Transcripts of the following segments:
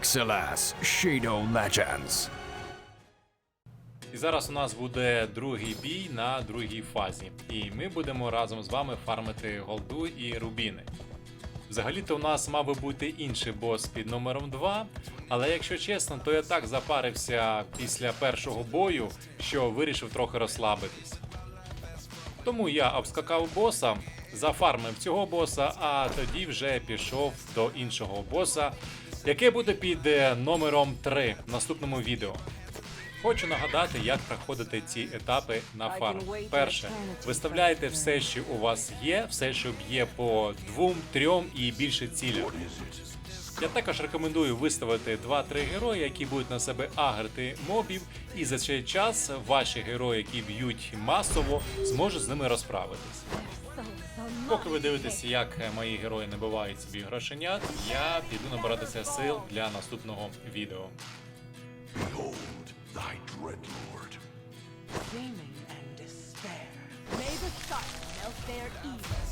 XLS Shadow Legends. І зараз у нас буде другий бій на другій фазі. І ми будемо разом з вами фармити голду і рубіни. Взагалі-то у нас мав би бути інший бос під номером 2, але якщо чесно, то я так запарився після першого бою, що вирішив трохи розслабитись. Тому я обскакав боса, зафармив цього боса, а тоді вже пішов до іншого боса, яке буде під номером 3 в наступному відео. Хочу нагадати, як проходити ці етапи на фарм. Перше, виставляєте все, що у вас є, все, що б'є по двом, трьом і більше цілям. Я також рекомендую виставити 2-3 герої, які будуть на себе агрити мобів, і за цей час ваші герої, які б'ють масово, зможуть з ними розправитись. Поки ви дивитеся, як мої герої набивають собі грошенят, я піду набиратися сил для наступного відео. May the sun melt their evil.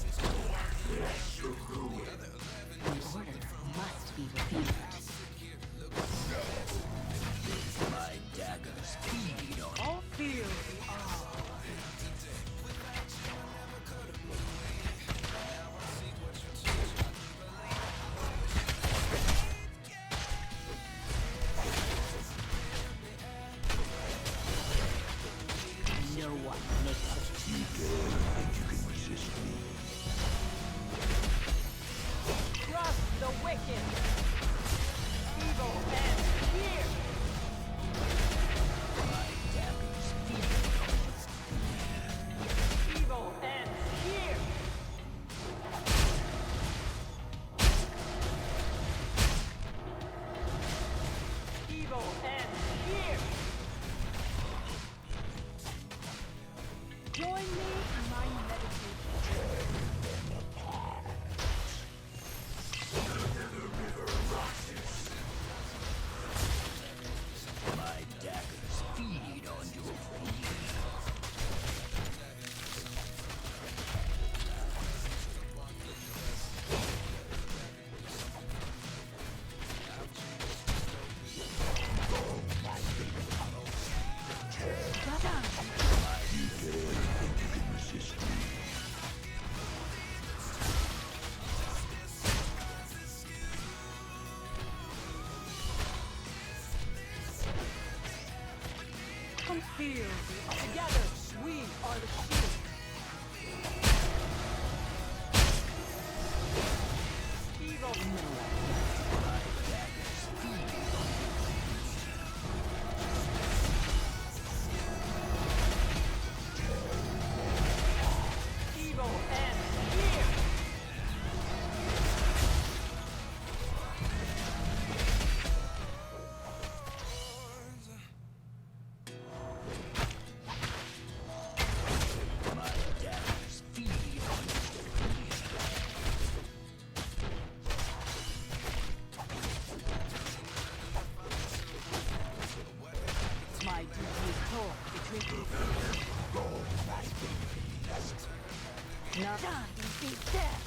Feel Together, Die and be dead.